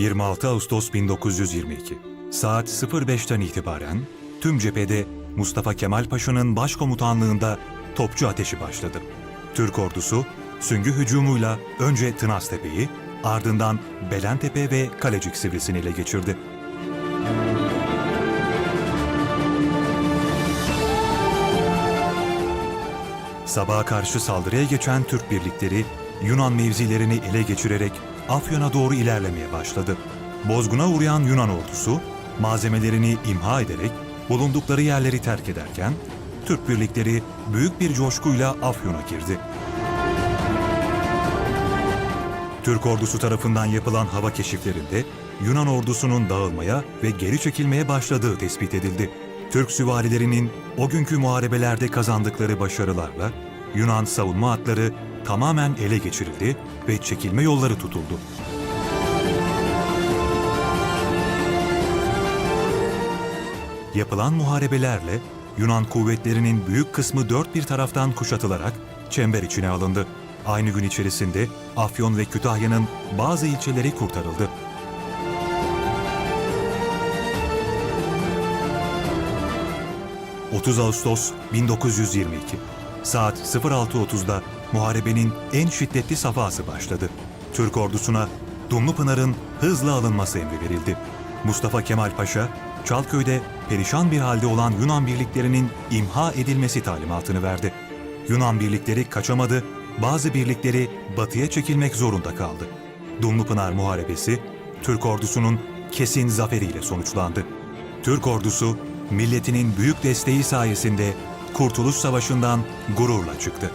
26 Ağustos 1922 saat 05'ten itibaren tüm cephede Mustafa Kemal Paşa'nın başkomutanlığında topçu ateşi başladı. Türk ordusu süngü hücumuyla önce Tınaztepe'yi ardından Belentepe ve Kalecik Sivrisi'ni ele geçirdi. Sabaha karşı saldırıya geçen Türk birlikleri Yunan mevzilerini ele geçirerek Afyon'a doğru ilerlemeye başladı. Bozguna uğrayan Yunan ordusu malzemelerini imha ederek bulundukları yerleri terk ederken Türk birlikleri büyük bir coşkuyla Afyon'a girdi. Türk ordusu tarafından yapılan hava keşiflerinde Yunan ordusunun dağılmaya ve geri çekilmeye başladığı tespit edildi. Türk süvarilerinin o günkü muharebelerde kazandıkları başarılarla Yunan savunma hatları tamamen ele geçirildi ve çekilme yolları tutuldu. Yapılan muharebelerle Yunan kuvvetlerinin büyük kısmı dört bir taraftan kuşatılarak çember içine alındı. Aynı gün içerisinde Afyon ve Kütahya'nın bazı ilçeleri kurtarıldı. ...30 Ağustos 1922... ...saat 06.30'da muharebenin en şiddetli safhası başladı. Türk ordusuna Dumlupınar'ın hızla alınması emri verildi. Mustafa Kemal Paşa, Çalköy'de perişan bir halde olan Yunan birliklerinin imha edilmesi talimatını verdi. Yunan birlikleri kaçamadı, bazı birlikleri batıya çekilmek zorunda kaldı. Dumlupınar Muharebesi, Türk ordusunun kesin zaferiyle sonuçlandı. Türk ordusu, milletinin büyük desteği sayesinde Kurtuluş Savaşı'ndan gururla çıktı.